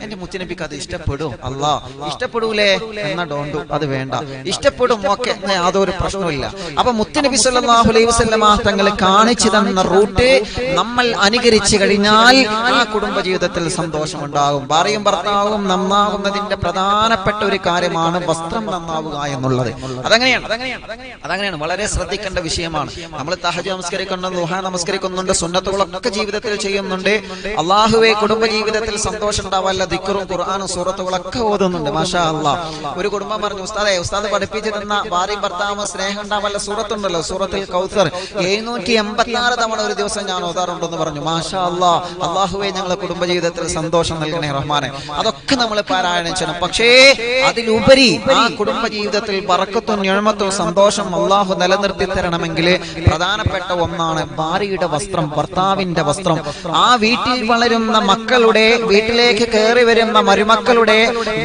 എന്റെ മുത്തനബിക്ക് അത് ഇഷ്ടപ്പെടും. അല്ലാ ഇഷ്ടപ്പെടൂലേ? എന്നാ ഡോണ്ടു അത് വേണ്ട. ഇഷ്ടപ്പെടും ഒക്കെ യാതൊരു പ്രശ്നമില്ല. അപ്പൊ മുത്തനബി അലൈഹി തങ്ങൾ കാണിച്ചു തന്ന റൂട്ട് നമ്മൾ അനുകരിച്ചു കഴിഞ്ഞാൽ ആ കുടുംബ ജീവിതത്തിൽ സന്തോഷമുണ്ടാകും. ഭാര്യയും ഭർത്താവും നന്നാവുന്നതിന്റെ പ്രധാനപ്പെട്ട ഒരു കാര്യമാണ് വസ്ത്രം നന്നാവുക എന്നുള്ളത്. അതങ്ങനെയാണ്. അതങ്ങനെയാണ്. വളരെ ശ്രദ്ധിക്കേണ്ട വിഷയമാണ്. നമ്മൾ തഹജ് നമസ്കരിക്കുന്നുണ്ട് ദുഹ നമസ്കരിക്കുന്നുണ്ട് സുന്നത്തുകളൊക്കെ ജീവിതത്തിൽ ചെയ്യുന്നുണ്ട്. അള്ളാഹുവെ കുടുംബ ജീവിതത്തിൽ സന്തോഷം ഉണ്ടാവല്ല ദിക്കറും ഖുർആാനും സൂറത്തുകളൊക്കെ ഓതുന്നുണ്ട്. മാഷാ അല്ല ഒരു കുടുംബം പറഞ്ഞു ഉസ്താദെ ഉസ്താദ് പഠിപ്പിച്ചിരുന്ന ഭാര്യയും ഭർത്താവും സ്നേഹം ഉണ്ടാവല്ല സൂറത്തുണ്ടല്ലോ? സൂറത്തിൽ കൗസർ. എഴുന്നൂറ്റി എൺപത്തി ആറ് തവണ ഒരു ദിവസം ഞാൻ ഓതാറുണ്ടെന്ന് പറഞ്ഞു. മാഷാ അല്ല അള്ളാഹുവെ ഞങ്ങളെ കുടുംബ ജീവിതത്തിൽ സന്തോഷം നൽകണേ റഹ്മാനെ. അതൊക്കെ നമ്മൾ പാരായണം ചെയ്യണം. പക്ഷേ അതിലുപരി ആ കുടുംബ ജീവിതത്തിൽ ബറക്കത്തും ഞഴമത്തും സന്തോഷം അള്ളാഹു നിലനിർത്തി തരണമെങ്കിൽ പ്രധാനപ്പെട്ട ഒന്നാണ് ഭാര്യയുടെ വസ്ത്രം ഭർത്താവിന്റെ വസ്ത്രം. ആ വീട്ടിൽ വളരുന്ന മക്കളുടെ വീട്ടിലേക്ക് കയറി വരുന്ന മരുമക്കളുടെ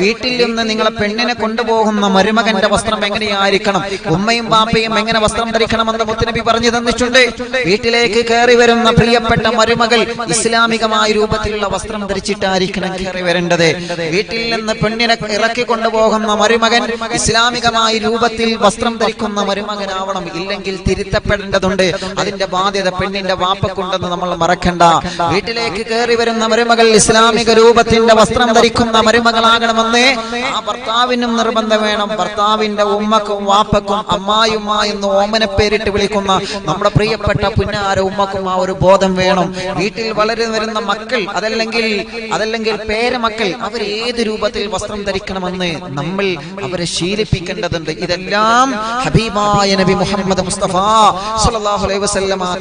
വീട്ടിൽ നിന്ന് നിങ്ങളെ പെണ്ണിനെ കൊണ്ടുപോകുന്ന മരുമകന്റെ വസ്ത്രം എങ്ങനെയായിരിക്കണം? ഉമ്മയും ബാപ്പയും എങ്ങനെ വസ്ത്രം ധരിക്കണമെന്ന് മുത്തനബി പറഞ്ഞു തന്നിട്ടുണ്ട്. വീട്ടിലേക്ക് കയറി വരുന്ന പ്രിയപ്പെട്ട മരുമകൾ ഇസ്ലാമികമായ രൂപത്തിലുള്ള വസ്ത്രം ധരിച്ചിട്ടായിരിക്കണം കയറി വരേണ്ടത്. വീട്ടിൽ നിന്ന് പെണ്ണിനെ ഇറക്കി കൊണ്ടുപോകുന്ന മരുമകൻ ഇസ്ലാമികമായ രൂപത്തിൽ വസ്ത്രം ധരിക്കുന്ന മരുമകനാവണം ഇല്ലെങ്കിൽ തിരുത്തപ്പെടേണ്ടതുണ്ട്. അതിന്റെ ബാധ്യത പെണ്ണിന്റെ വാപ്പക്കുണ്ടെന്ന് നമ്മൾ മറക്കണ്ട. വീട്ടിലേക്ക് കയറി വരുന്ന മരുമകൾ ഇസ്ലാമിക രൂപത്തിന്റെ വസ്ത്രം ധരിക്കുന്ന മരുമകളാകണമെന്ന് ആ ഭർത്താവിനും നിർബന്ധം വേണം. ഭർത്താവിന്റെ ഉമ്മക്കും വാപ്പക്കും അമ്മായിമ്മ എന്ന് ഓമനെ പേരിട്ട് വിളിക്കുന്ന നമ്മുടെ പ്രിയപ്പെട്ട പുന്നാര ഉമ്മക്കും ആ ഒരു ബോധം വേണം. വീട്ടിൽ വളർന്നു വരുന്ന മക്കൾ അതല്ലെങ്കിൽ അതല്ലെങ്കിൽ പേരമക്കൾ അവർ ഏത് രൂപത്തിൽ വസ്ത്രം ധരിക്കണമെന്ന് നമ്മൾ അവരെ ശീലിപ്പിക്കേണ്ടതുണ്ട്. ഇതെല്ലാം ഹബീബായ നബി മുഹമ്മദ് മുസ്തഫ സല്ലല്ലാഹു അലൈഹി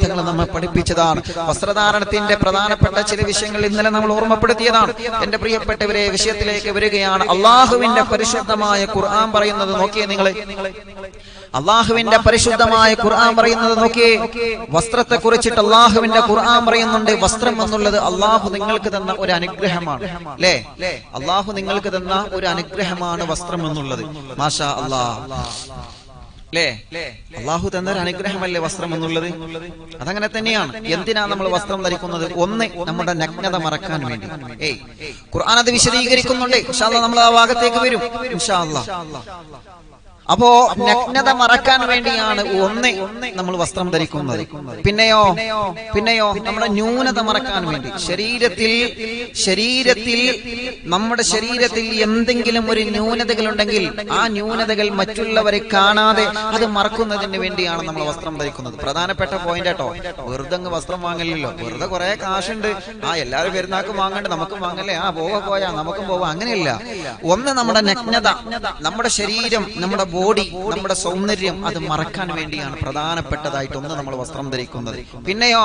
തങ്ങൾ നമ്മെ പഠിപ്പിച്ചതാണ്. വസ്ത്രധാരണത്തിന്റെ പ്രധാനപ്പെട്ട ചില വിഷയങ്ങൾ ഇന്നലെ നമ്മൾ ഓർമ്മപ്പെടുത്തിയതാണ്. എന്റെ പ്രിയപ്പെട്ടവരെ വിഷയത്തിലേക്ക് വരികയാണ്. അള്ളാഹുവിന്റെ പരിശുദ്ധമായ ഖുർആൻ പറയുന്നത് നോക്കിയേ നിങ്ങൾ അള്ളാഹുവിന്റെ പരിശുദ്ധമായ ഖുർആൻ പറയുന്നത് നോക്കിയേ. വസ്ത്രത്തെ കുറിച്ചിട്ട് അള്ളാഹുവിന്റെ ഖുർആൻ പറയുന്നുണ്ട്. വസ്ത്രം എന്നുള്ളത് അള്ളാഹു നിങ്ങൾക്ക് തന്ന ഒരു അനുഗ്രഹമാണ് അല്ലേ അള്ളാഹു നിങ്ങൾക്ക് തന്ന ഒരു അനുഗ്രഹമാണ് വസ്ത്രം എന്നുള്ളത് മാഷാ അള്ളാഹ് അല്ലേ അള്ളാഹു തന്ന ഒരു അനുഗ്രഹമല്ലേ വസ്ത്രം എന്നുള്ളത്? അതങ്ങനെ തന്നെയാണ്. എന്തിനാ നമ്മൾ വസ്ത്രം ധരിക്കുന്നത്? ഒന്ന് നമ്മുടെ നഗ്നത മറക്കാൻ വേണ്ടി. ഏയ് ഖുർആൻ അത് വിശദീകരിക്കുന്നുണ്ട്. നമ്മൾ ആ ഭാഗത്തേക്ക് വരും. അപ്പോ നഗ്നത മറക്കാൻ വേണ്ടിയാണ് ഒന്ന് നമ്മൾ വസ്ത്രം ധരിക്കുന്നത്. പിന്നെയോ? പിന്നെയോ? നമ്മുടെ ന്യൂനത മറക്കാൻ വേണ്ടി. ശരീരത്തിൽ ശരീരത്തിൽ നമ്മുടെ ശരീരത്തിൽ എന്തെങ്കിലും ഒരു ന്യൂനതകൾ ഉണ്ടെങ്കിൽ ആ ന്യൂനതകൾ മറ്റുള്ളവരെ കാണാതെ അത് മറക്കുന്നതിന് വേണ്ടിയാണ് നമ്മൾ വസ്ത്രം ധരിക്കുന്നത്. പ്രധാനപ്പെട്ട പോയിന്റ് കേട്ടോ വെറുതെ വസ്ത്രം വാങ്ങില്ലല്ലോ വെറുതെ കുറെ കാശുണ്ട്. ആ എല്ലാവരും പെരുന്നാക്കും വാങ്ങണ്ട്. നമുക്കും വാങ്ങല്ലേ? ആ പോവാ പോയാ. നമുക്കും പോവാ. അങ്ങനെയല്ല. ഒന്ന് നമ്മുടെ നഗ്നത. നമ്മുടെ ശരീരം നമ്മുടെ ബോഡി നമ്മുടെ സൗന്ദര്യം അത് മറക്കാൻ വേണ്ടിയാണ് പ്രധാനപ്പെട്ടതായിട്ട് ഒന്ന് നമ്മൾ വസ്ത്രം ധരിക്കുന്നത്. പിന്നെയോ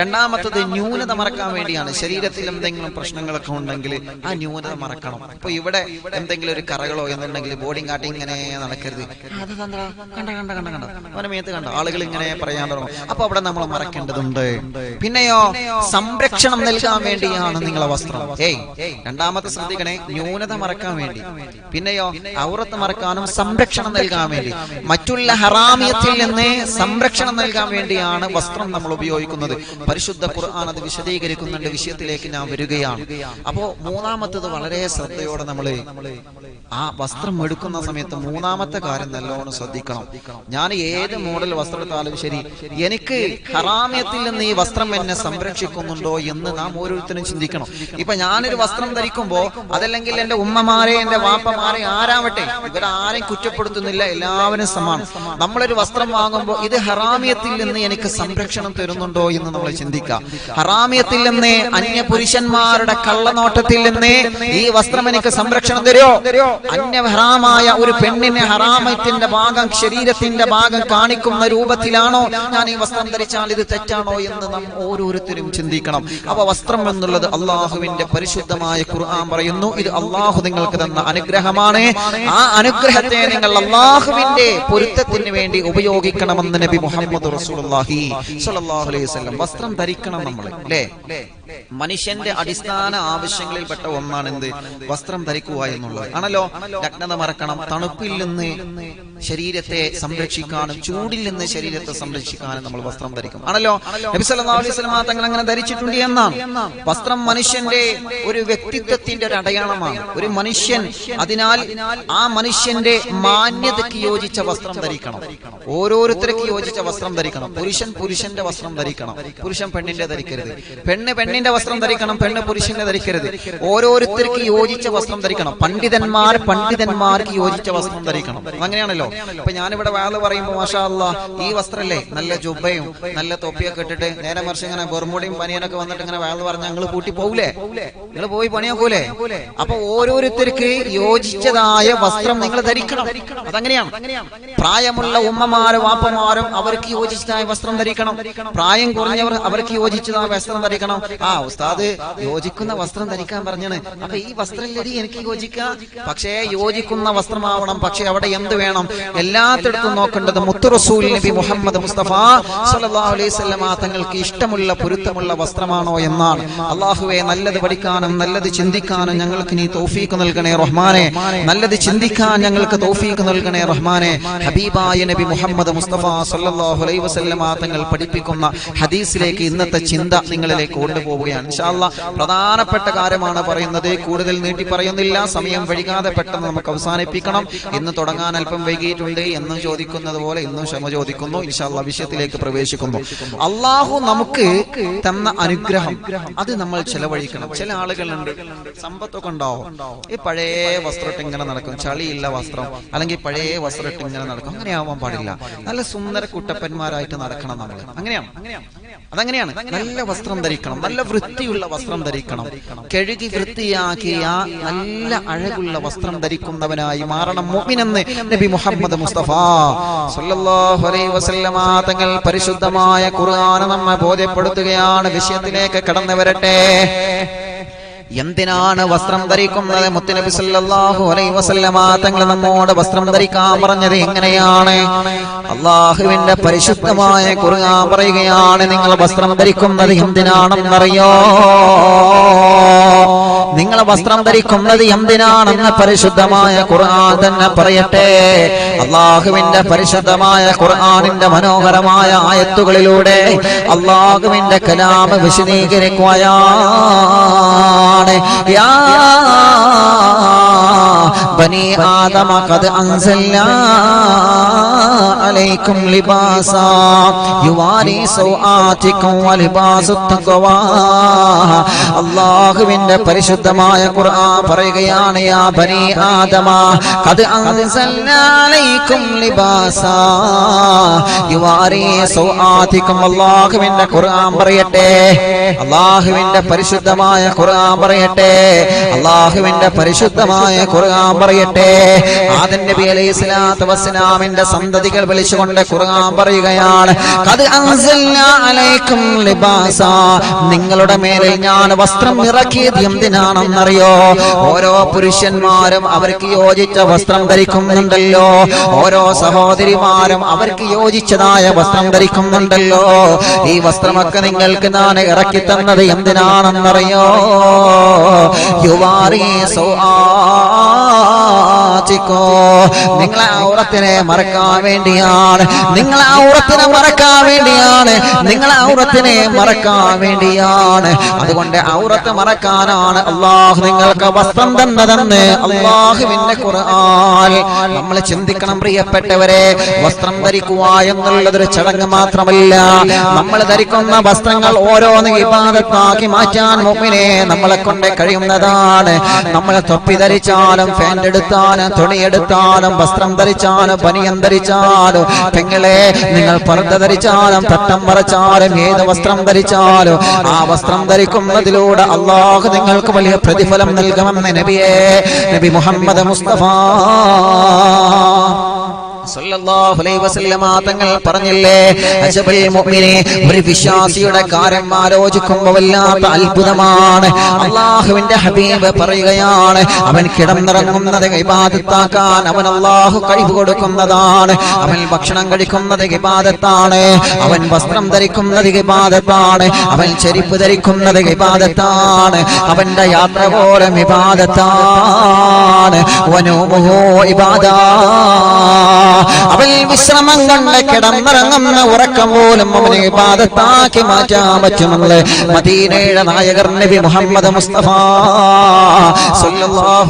രണ്ടാമത്തത് ന്യൂനത മറക്കാൻ വേണ്ടിയാണ്. ശരീരത്തിൽ എന്തെങ്കിലും പ്രശ്നങ്ങളൊക്കെ ഉണ്ടെങ്കിൽ ആ ന്യൂനത മറക്കണം. അപ്പൊ ഇവിടെ എന്തെങ്കിലും ഒരു കറകളോ എന്നുണ്ടെങ്കിൽ ബോഡി കാട്ടി ഇങ്ങനെ നടക്കരുത്. അത് കണ്ട കണ്ട കണ്ട കണ്ട. അവനെ മേത്ത് കണ്ട. ആളുകൾ ഇങ്ങനെ പറയാൻ തുടങ്ങും. അപ്പൊ അവിടെ നമ്മൾ മറക്കേണ്ടതുണ്ട്. പിന്നെയോ സംരക്ഷണം നൽകാൻ വേണ്ടിയാണ് നിങ്ങളെ വസ്ത്രം. ഏയ് രണ്ടാമത്തെ ശ്രദ്ധിക്കണേ ന്യൂനത മറക്കാൻ വേണ്ടി. പിന്നെയോ ഔറത്ത് മറക്കാനും സംരക്ഷണം നൽകാൻ വേണ്ടി. മറ്റുള്ള ഹറാമിയത്തിൽ നിന്ന് സംരക്ഷണം നൽകാൻ വേണ്ടിയാണ് വസ്ത്രം നമ്മൾ ഉപയോഗിക്കുന്നത്. പരിശുദ്ധ ഖുർആൻ അത് വിശദീകരിക്കുന്നുണ്ട്. വിഷയത്തിലേക്ക് ഞാൻ വരികയാണ്. അപ്പോ മൂന്നാമത്തത് വളരെ ശ്രദ്ധയോടെ നമ്മൾ ആ വസ്ത്രം എടുക്കുന്ന സമയത്ത് മൂന്നാമത്തെ കാര്യം നല്ലോണം ശ്രദ്ധിക്കണം. ഞാൻ ഏത് മോഡൽ വസ്ത്രം എടുത്താലും ശരി എനിക്ക് ഹറാമ്യത്തിൽ നിന്ന് ഈ വസ്ത്രം എന്നെ സംരക്ഷിക്കുന്നുണ്ടോ എന്ന് നാം ഓരോരുത്തരും ചിന്തിക്കണം. ഇപ്പൊ ഞാനൊരു വസ്ത്രം ധരിക്കുമ്പോ അതല്ലെങ്കിൽ എന്റെ ഉമ്മമാരെ എന്റെ വാപ്പമാരെ ആരാവട്ടെ ഇവരാരെയും കുറ്റപ്പെടുത്തുന്നില്ല എല്ലാവരും സമാനം. നമ്മളൊരു വസ്ത്രം വാങ്ങുമ്പോൾ ഇത് ഹറാമ്യത്തിൽ നിന്ന് എനിക്ക് സംരക്ഷണം തരുന്നുണ്ടോ എന്ന് നമ്മൾ ചിന്തിക്കാം ഹറാമ്യത്തിൽ നിന്ന് അന്യ പുരുഷന്മാരുടെ കള്ളനോട്ടത്തിൽ നിന്ന് ഈ വസ്ത്രം എനിക്ക് സംരക്ഷണം തരുമോ? അന്യ ഹറാമായ ഒരു പെണ്ണിനെ ഹറാമത്തിന്റെ ഭാഗം ശരീരത്തിന്റെ ഭാഗം കാണിക്കുന്ന രൂപത്തിലാണോ? ഞാൻ ഈ വസ്ത്രം ധരിച്ചാൽ ഇത് തെറ്റാണോ എന്ന് നാം ഓരോരുത്തരും ചിന്തിക്കണം. അവ വസ്ത്രം എന്നുള്ളത് അള്ളാഹുവിന്റെ പരിശുദ്ധമായ ഖുർആൻ പറയുന്നു. ഇത് അള്ളാഹു നിങ്ങൾക്ക് തന്ന അനുഗ്രഹമാണ്. ആ അനുഗ്രഹത്തെ നിങ്ങൾ അള്ളാഹുവിന്റെ പൊരുത്തത്തിന് വേണ്ടി ഉപയോഗിക്കണമെന്ന് നബി മുഹമ്മദ് റസൂൽ വസ്ത്രം ധരിക്കണം നമ്മൾ അല്ലേ മനുഷ്യന്റെ അടിസ്ഥാന ആവശ്യങ്ങളിൽപ്പെട്ട ഒന്നാണ് എന്ത് വസ്ത്രം ധരിക്കുക എന്നുള്ളത്. ആണല്ലോ? നഗ്നത മറക്കണം. തണുപ്പിൽ നിന്ന് ശരീരത്തെ സംരക്ഷിക്കാനും ചൂടിൽ നിന്ന് ശരീരത്തെ സംരക്ഷിക്കാനും നമ്മൾ വസ്ത്രം ധരിക്കും. ആണല്ലോ? തങ്ങൾ അങ്ങനെ ധരിച്ചിട്ടുണ്ട് എന്നാണ്. വസ്ത്രം മനുഷ്യന്റെ ഒരു വ്യക്തിത്വത്തിന്റെ ഒരു അടയാളമാണ്. ഒരു മനുഷ്യൻ അതിനാൽ ആ മനുഷ്യന്റെ മാന്യതയ്ക്ക് യോജിച്ച വസ്ത്രം ധരിക്കണം. ഓരോരുത്തർക്ക് യോജിച്ച വസ്ത്രം ധരിക്കണം. പുരുഷൻ പുരുഷന്റെ വസ്ത്രം ധരിക്കണം. പുരുഷൻ പെണ്ണിന്റെ ധരിക്കരുത്. പെണ്ണ് പെണ്ണിന്റെ വസ്ത്രം ധരിക്കണം പെണ്ണ് പുരുഷന്റെ ധരിക്കരുത്. ഓരോരുത്തർക്ക് യോജിച്ച വസ്ത്രം ധരിക്കണം. പണ്ഡിതന്മാർ പണ്ഡിതന്മാർക്ക് യോജിച്ച വസ്ത്രം ധരിക്കണം. അങ്ങനെയാണല്ലോ? ഇപ്പൊ ഞാനിവിടെ വേള പറയുമ്പോൾ മാഷാ ഈ വസ്ത്രല്ലേ? നല്ല ജുബയും നല്ല തൊപ്പിയൊക്കെ ഇട്ടിട്ട് നേരെ മറിച്ച് ഇങ്ങനെ ബൊർമുടിയും പനിയനൊക്കെ വന്നിട്ട് ഇങ്ങനെ വേള പറഞ്ഞാൽ ഞങ്ങൾ കൂട്ടി പോകൂലേ നിങ്ങൾ പോയി പണിയാക്കൂലേ? അപ്പൊ ഓരോരുത്തർക്ക് യോജിച്ചതായ വസ്ത്രം നിങ്ങൾ ധരിക്കണം. അതങ്ങനെയാണ്. പ്രായമുള്ള ഉമ്മമാരും വാപ്പമാരും അവർക്ക് യോജിച്ചതായ വസ്ത്രം ധരിക്കണം. പ്രായം കുറഞ്ഞവർ അവർക്ക് യോജിച്ചതായ വസ്ത്രം ധരിക്കണം. ആ ഉസ്താദ് യോജിക്കുന്ന വസ്ത്രം ധരിക്കാൻ പറഞ്ഞാണ്. അപ്പൊ ഈ വസ്ത്രല്ലടി എനിക്ക് യോജിക്കാം? പക്ഷേ യോജിക്കുന്ന വസ്ത്രമാവണം. പക്ഷെ അവിടെ എന്ത് വേണം? എല്ലാത്തിടത്തും നോക്കേണ്ടത് മുത്തു റസൂൽ നബി മുഹമ്മദ് മുസ്തഫ സല്ലല്ലാഹു അലൈഹി വസല്ലമ തങ്ങൾക്ക് ഇഷ്ടമുള്ള പൊരുത്തമുള്ള വസ്ത്രമാണോ എന്നാണ്. അള്ളാഹുവെ നല്ലത് പഠിക്കാനും നല്ലത് ചിന്തിക്കാനും ഞങ്ങൾക്ക് നീ തൗഫീക്ക് നൽകണേ റഹ്മാനെ. നല്ലത് ചിന്തിക്കാൻ ഞങ്ങൾക്ക് തൗഫീക്ക് നൽകണേ റഹ്മാനെ. ഹബീബായ നബി മുഹമ്മദ് മുസ്തഫ സല്ലല്ലാഹു അലൈഹി വസല്ലമ തങ്ങൾ പഠിപ്പിക്കുന്ന ഹദീസിലേക്ക് ഇന്നത്തെ ചിന്ത നിങ്ങളിലേക്ക് കൊണ്ടുപോവുകയാണ് ഇൻഷാ ഇൻഷാല്ല പ്രധാനപ്പെട്ട കാര്യമാണ് പറയുന്നത്. കൂടുതൽ നീട്ടി പറയുന്നില്ല. സമയം വഴികാതെ പെട്ടെന്ന് നമുക്ക് അവസാനിപ്പിക്കണം. ഇന്ന് തുടങ്ങാൻ അല്പം വൈകിയിട്ടുണ്ട് എന്ന് ചോദിക്കുന്നത് പോലെ ഇന്നും ക്ഷമ ചോദിക്കുന്നു. ഇൻഷാല്ല വിഷയത്തിലേക്ക് പ്രവേശിക്കുന്നു. അള്ളാഹു നമുക്ക് തന്ന അനുഗ്രഹം അത് നമ്മൾ ചെലവഴിക്കണം. ചില ആളുകളുണ്ട് സമ്പത്തൊക്കെ ഉണ്ടാവും. ഈ പഴയ വസ്ത്രമിട്ട് ഇങ്ങനെ നടക്കും. ചളിയില്ല വസ്ത്രം അല്ലെങ്കിൽ പഴയ വസ്ത്രമിട്ട് ഇങ്ങനെ നടക്കും. അങ്ങനെ ആവാൻ പാടില്ല. നല്ല സുന്ദര കുട്ടപ്പന്മാരായിട്ട് നടക്കണം നമ്മൾ അങ്ങനെയാണ്. അതങ്ങനെയാണ്. നല്ല വസ്ത്രം ധരിക്കണം. നല്ല വൃത്തിയുള്ള വസ്ത്രം ധരിക്കണം. കഴുകി വൃത്തിയാക്കിയ നല്ല അഴകുള്ള വസ്ത്രം ധരിക്കുന്നവനായി മാറണം മോമിനെന്ന് നബി മുഹമ്മദ് മുസ്തഫ. വസല്ലമ തങ്ങൾ പരിശുദ്ധമായ ഖുർആൻ നമ്മെ ബോധ്യപ്പെടുത്തുകയാണ്. വിഷയത്തിലേക്ക് കടന്നു വരട്ടെ എന്തിനാണ് വസ്ത്രം ധരിക്കുന്നത്? മുത്തുനബി സല്ലല്ലാഹു അലൈഹി വസല്ലമ തങ്ങൾ നമ്മോട് വസ്ത്രം ധരിക്കാൻ പറഞ്ഞത് എങ്ങനെയാണ്? അള്ളാഹുവിന്റെ പരിശുദ്ധമായ കുറുകാൻ പറയുകയാണ് നിങ്ങൾ വസ്ത്രം ധരിക്കുന്നത് എന്തിനാണെന്നറിയോ? നിങ്ങൾ വസ്ത്രം ധരിക്കുന്നത് എന്തിനാണെന്ന് പരിശുദ്ധമായ ഖുർആൻ തന്നെ പറയട്ടെ. അള്ളാഹുവിന്റെ പരിശുദ്ധമായ ഖുർആനിന്റെ മനോഹരമായ ആയത്തുകളിലൂടെ അള്ളാഹുവിന്റെ കലാമ വിശദീകരിക്കുകയാണ് യാ ബനി ആദമ ഖദ് അൻസൽനാ അലൈക്കും ലിബാസാ. യുവാരി സൗആതിക്കും വലിബാസു തഖ്വാ അല്ലാഹുവിന്റെ പരിശുദ്ധമായ ഖുർആൻ പറയുകയാണ് യാ ബനി ആദമ ഖദ് അൻസൽനാ അലൈക്കും ലിബാസാ. യുവാരി സൗആതിക്കും അല്ലാഹുവിന്റെ ഖുർആൻ പറയട്ടെ. അല്ലാഹുവിന്റെ പരിശുദ്ധമായ ഖുർആൻ പറയട്ടെ. അല്ലാഹുവിന്റെ പരിശുദ്ധമായ ഖുർആൻ പറയട്ടെ. ആദൻ നബി അലൈഹി സ്വലാത്തു വസ്സലാമിന്റെ സന്തതികൾ വിളിച്ചുകൊണ്ട് ഖുർആൻ പറയുകയാണ് നിങ്ങളുടെ മേലിൽ ഞാൻ വസ്ത്രം ഇറക്കിയത് എന്തിനാണെന്നറിയോ? ഓരോ പുരുഷന്മാരും അവർക്ക് യോജിച്ച വസ്ത്രം ധരിക്കുന്നുണ്ടല്ലോ. ഓരോ സഹോദരിമാരും അവർക്ക് യോജിച്ചതായ വസ്ത്രം ധരിക്കുന്നുണ്ടല്ലോ. ഈ വസ്ത്രമൊക്കെ നിങ്ങൾക്ക് ഞാൻ ഇറക്കി തന്നത് എന്തിനാണെന്നറിയോ? യുവാറി സൗആതിക്കോ നിങ്ങളെ ഔറത്തിനെ മറക്കാൻ വേണ്ടിയാണ്. നിങ്ങളെ ഔറത്തിനെ മറക്കാൻ വേണ്ടിയാണ്. നിങ്ങളെ ഔറത്തിനെ മറക്കാൻ വേണ്ടിയാണ്. അതുകൊണ്ട് ഔറത്ത് മറക്കാനാണ് അള്ളാഹു നിങ്ങൾക്ക് വസ്ത്രം തന്നതെന്ന് അള്ളാഹുവിന്റെ ഖുർആൻ നമ്മൾ ചിന്തിക്കണം പ്രിയപ്പെട്ടവരെ. വസ്ത്രം ധരിക്കുക എന്നുള്ളതൊരു ചടങ്ങ് മാത്രമല്ല. നമ്മൾ ധരിക്കുന്ന വസ്ത്രങ്ങൾ ഓരോന്ന് വിവാദത്താക്കി മാറ്റാൻ മുമ്പിനെ നമ്മളെ കൊണ്ട് കഴിയുന്നതാണ്. നമ്മൾ തൊപ്പി ധരിച്ചാലും ഫാൻ എടുത്താലും തുണി എടുത്താലും വസ്ത്രം ധരിച്ചാലും പനിയം ധരിച്ചാലും പെങ്ങളെ നിങ്ങൾ പർദ്ദ ധരിച്ചാലും തട്ടം മറച്ചാലും ഏത് വസ്ത്രം ധരിച്ചാലും ആ വസ്ത്രം ധരിക്കുന്നതിലൂടെ അള്ളാഹു നിങ്ങൾക്ക് വലിയ പ്രതിഫലം നൽകുമെന്ന് നബിയെ നബി മുഹമ്മദ് മുസ്തഫ. തങ്ങൾ പറഞ്ഞില്ലേ ഒരു വിശ്വാസിയുടെ കാര്യം ആലോചിക്കുമ്പോ വല്ലാത്ത അത്ഭുതമാണ്. അള്ളാഹുവിന്റെ ഹബീബ് പറയുകയാണ് അവൻ കിടന്നിറങ്ങുന്നത് ഇബാദത്താക്കാൻ അവൻ അള്ളാഹു കഴിവ് കൊടുക്കുന്നതാണ്. അവൻ ഭക്ഷണം കഴിക്കുന്നത് ഇബാദത്താണ്. അവൻ വസ്ത്രം ധരിക്കുന്നത് ഇബാദത്താണ്. അവൻ ചെരിപ്പ് ധരിക്കുന്നത് ഇബാദത്താണ്. അവന്റെ യാത്ര പോലും ഇബാദത്താണ് ഇബാദാ. അവൻ വിശ്രമം കണ്ട് കിടന്നിറങ്ങുന്ന ഉറക്കം പോലും അവനെ പാദത്താക്കി മാറ്റാൻ പറ്റുമെന്ന് മദീനയുടെ നായകർ നബി മുഹമ്മദ് മുസ്തഫ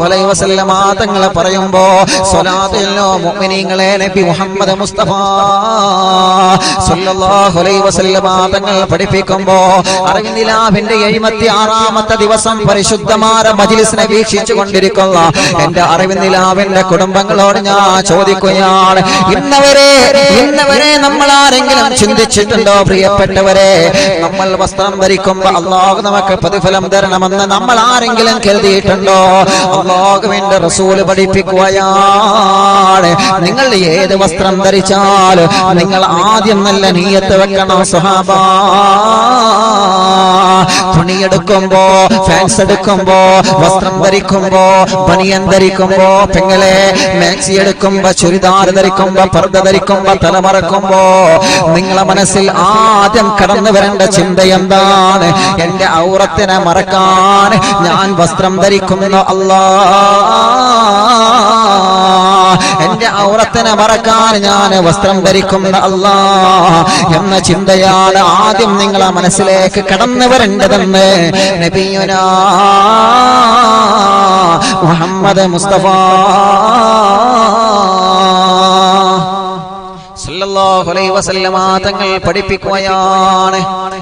അലൈഹി വസല്ലമ തങ്ങളെ പറയുമ്പോ സ്വലാത്തിലോ മുഅ്മിനീങ്ങളെ നബി മുഹമ്മദ് മുസ്തഫ സല്ലല്ലാഹു അലൈഹി വസല്ലമ തങ്ങൾ പഠിപ്പിക്കുമ്പോ അറിവിനിലാവിന്റെ എഴുപത്തി ആറാമത്തെ ദിവസം പരിശുദ്ധമായ മജ്ലിസിനെ വീക്ഷിച്ചു കൊണ്ടിരിക്കുന്ന എന്റെ അറിവിനിലാവിന്റെ കുടുംബങ്ങളോട് ഞാൻ ചോദിക്കുകയാണ് ഇന്നവരെ ഇന്നവരെ നമ്മൾ ആരെങ്കിലും ചിന്തിച്ചിട്ടുണ്ടോ പ്രിയപ്പെട്ടവരെ? നമ്മൾ വസ്ത്രം ധരിക്കുമ്പോ അള്ളാഹു നമുക്ക് പ്രതിഫലം തരണമെന്ന് നമ്മൾ ആരെങ്കിലും കരുതിയിട്ടുണ്ടോ? അള്ളാഹുവിന്റെ റസൂൽ പഠിപ്പിക്കുകയാണ്. നിങ്ങൾ ഏത് വസ്ത്രം ധരിച്ചാൽ നിങ്ങൾ ആദ്യം നല്ല നീയത്ത് വെക്കണം സുഹാബ. തുണിയെടുക്കുമ്പോ ഫാൻസ് എടുക്കുമ്പോ വസ്ത്രം ധരിക്കുമ്പോ പണിയൻ ധരിക്കുമ്പോ പെങ്ങളെ മാക്സി എടുക്കുമ്പോ ചുരിദാർ ധരിക്കുമ്പോ പർദ്ദ ധരിക്കുമ്പോ തലമറക്കുമ്പോ നിങ്ങളെ മനസ്സിൽ ആദ്യം കടന്നു വരേണ്ട ചിന്ത എന്താണ്? എന്റെ ഔറത്തിനെ മറക്കാൻ ഞാൻ വസ്ത്രം ധരിക്കുന്നു അല്ലാ എന്റെ ഔറത്തിനെ മറക്കാൻ ഞാൻ വസ്ത്രം ധരിക്കുന്ന അല്ലാ എന്ന ചിന്തയാണ് ആദ്യം നിങ്ങളെ മനസ്സിലേക്ക് കടന്നു വരേണ്ടതെന്ന് നബിയുനാ മുഹമ്മദ് മുസ്തഫ. സല്ലല്ലാഹു തങ്ങൾ പഠിപ്പിക്കുകയാണ്.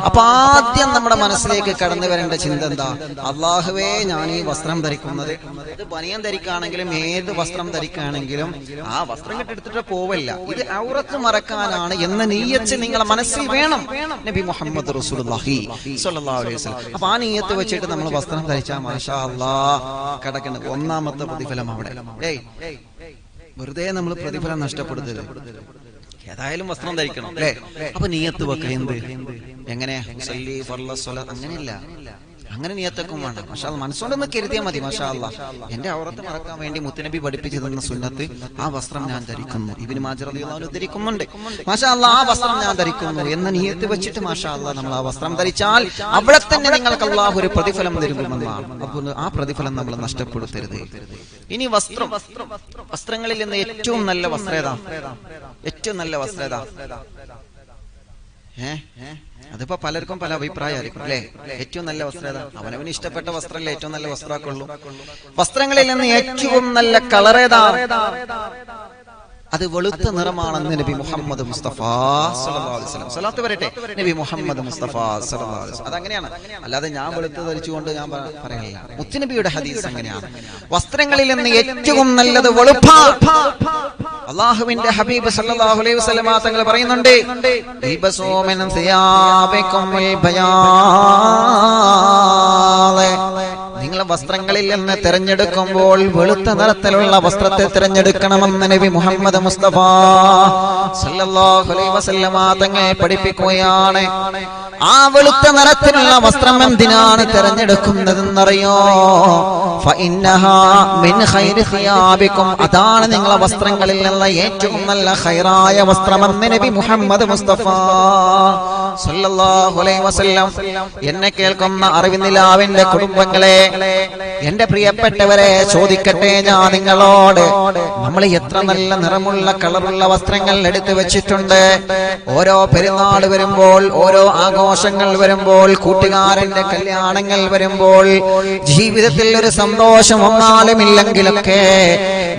അപ്പൊ ആദ്യം നമ്മുടെ മനസ്സിലേക്ക് കടന്നു വരേണ്ട ചിന്ത എന്താ? അള്ളാഹുവേ ഞാൻ ഈ വസ്ത്രം ധരിക്കുന്നത്. ഇത് ബനിയൻ ധരിക്കുകയാണെങ്കിലും ഏത് വസ്ത്രം ധരിക്കുകയാണെങ്കിലും ആ വസ്ത്രം കെട്ടെടുത്തിട്ട് പോവല്ല. ഇത് ഔറത്ത് മറക്കാനാണ് എന്ന നീയച്ച് നിങ്ങളെ മനസ്സിൽ വേണം. നബി മുഹമ്മദ് അലൈഹി വസല്ലം. അപ്പൊ ആ നീയത്ത് വെച്ചിട്ട് നമ്മൾ വസ്ത്രം ധരിച്ചാൽ മാഷാ കിടക്കുന്നത് ഒന്നാമത്തെ പ്രതിഫലം അവിടെ. ഏയ് വെറുതെ നമ്മൾ പ്രതിഫലം നഷ്ടപ്പെടുത്തരുത്. ഏതായാലും വസ്ത്രം ധരിക്കണം. അപ്പൊ നീയത്ത് വെക്ക എന്ത്? എങ്ങനെയാ അങ്ങനെയല്ല. അങ്ങനെ നിയത്തൊക്കെ വേണ്ട മഷാ മനസ്സുകൊണ്ടൊന്ന് കരുതിയാൽ മതി മാഷാ അല്ല. എന്റെ ഔറത്ത് മറക്കാൻ വേണ്ടി മുത്തനബി പഠിപ്പിച്ചു തന്ന സുന്നത്ത് ആ വസ്ത്രം ഞാൻ ധരിക്കുന്നു. ഇവന് മാജറിയാലും ധരിക്കുന്നുണ്ട്. മാഷാ അല്ല ആ വസ്ത്രം ഞാൻ ധരിക്കുന്നു എന്ന നിയത്ത് വെച്ചിട്ട് മാഷാ അല്ല നമ്മൾ ആ വസ്ത്രം ധരിച്ചാൽ അവിടെ തന്നെ നിങ്ങൾക്ക് അള്ളാഹു ഒരു പ്രതിഫലം തരുമെന്നാണ് അപ്പോൾ ആ പ്രതിഫലം നമ്മൾ നഷ്ടപ്പെടുത്തരുത്. ഇനി വസ്ത്രം. വസ്ത്രങ്ങളിൽ നിന്ന് ഏറ്റവും നല്ല വസ്ത്രേതാ ഏറ്റവും നല്ല വസ്ത്രം ഏതാ? ഏ അതിപ്പോ പലർക്കും പല അഭിപ്രായമായിരിക്കും അല്ലേ ഏറ്റവും നല്ല വസ്ത്രം ഏതാ? അവനവന് ഇഷ്ടപ്പെട്ട വസ്ത്രമല്ലേ ഏറ്റവും നല്ല വസ്ത്രമാക്കുള്ളൂ. വസ്ത്രങ്ങളിൽ നിന്ന് ഏറ്റവും നല്ല കളർ ഏതാ? അത് വെളുത്ത നിറമാണെന്ന് നബി മുഹമ്മദ് മുസ്തഫ സ്വലാത്ത് വരട്ടെ. നബി മുഹമ്മദ് മുസ്തഫ അതങ്ങനെയാണ്. അല്ലാതെ ഞാൻ വെളുത്ത് ധരിച്ചുകൊണ്ട് ഞാൻ പറയുന്നില്ല പറയണില്ല മുത്തുനബിയുടെ ഹദീസ് അങ്ങനെയാണ്. വസ്ത്രങ്ങളിൽ നിന്ന് ഏറ്റവും നല്ലത് വെളുപ്പ. അള്ളാഹുവിന്റെ ഹബീബ് സല്ലല്ലാഹു അലൈഹി വസല്ലം തങ്ങൾ പറയുന്നുണ്ട്. ഇൽബസൂ മിൻ സിയാബിക്കും നിങ്ങളെ വസ്ത്രങ്ങളിൽ നിന്ന് തിരഞ്ഞെടുക്കുമ്പോൾ വെളുത്ത നിറത്തിലുള്ള വസ്ത്രത്തെ തിരഞ്ഞെടുക്കണമെന്ന് നബി മുഹമ്മദ് മുസ്തഫ തങ്ങൾ പഠിപ്പിക്കുകയാണ്. ആ വെളുത്ത നിറത്തിലുള്ള വസ്ത്രം എന്തിനാണ് തിരഞ്ഞെടുക്കുന്നതെന്നറിയോ? അതാണ് നിങ്ങളെ വസ്ത്രങ്ങളിൽ നിന്ന് ഏറ്റവും നല്ല ഹൈറായ വസ്ത്രമെന്ന് നബി മുഹമ്മദ് മുസ്തഫ സല്ലല്ലാഹു അലൈഹി വസല്ലം എന്നെ കേൾക്കുന്ന അറിവിനിലാവിന്റെ കുടുംബങ്ങളെ എന്റെ പ്രിയപ്പെട്ടവരെ ചോദിക്കട്ടെ ഞാൻ നിങ്ങളോട്. നമ്മൾ എത്ര നല്ല നിറമുള്ള കളറുള്ള വസ്ത്രങ്ങൾ എടുത്തു വെച്ചിട്ടുണ്ട്. ഓരോ പെരുന്നാൾ വരുമ്പോൾ ഓരോ ആഘോഷങ്ങൾ വരുമ്പോൾ കൂട്ടുകാരന്റെ കല്യാണങ്ങൾ വരുമ്പോൾ ജീവിതത്തിൽ ഒരു സന്തോഷം ഒന്നാലുമില്ലെങ്കിലൊക്കെ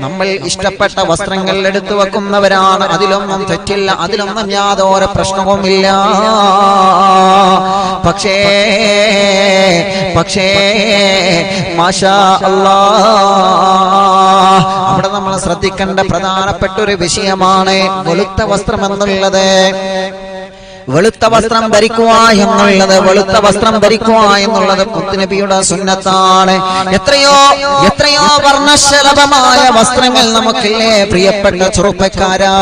നമ്മൾ ഇഷ്ടപ്പെട്ട വസ്ത്രങ്ങൾ എടുത്തു വെക്കുന്നവരാണ്. അതിലൊന്നും തെറ്റില്ല അതിലൊന്നും യാതൊരു പ്രശ്നവുമില്ല പക്ഷേ പക്ഷേ മാഷാ അവിടെ നമ്മൾ ശ്രദ്ധിക്കേണ്ട പ്രധാനപ്പെട്ട ഒരു വിഷയമാണ് വെളുത്ത വസ്ത്രം എന്നുള്ളത് വെളുത്ത വസ്ത്രം ധരിക്കുക എന്നുള്ളത് വെളുത്ത വസ്ത്രം ധരിക്കുക എന്നുള്ളത് കുത്തിനബിയുടെ സുന്നത്താണ്. എത്രയോ എത്രയോ വർണശലഭമായ വസ്ത്രങ്ങൾ നമുക്കില്ലേ പ്രിയപ്പെട്ട ചെറുപ്പക്കാരാ.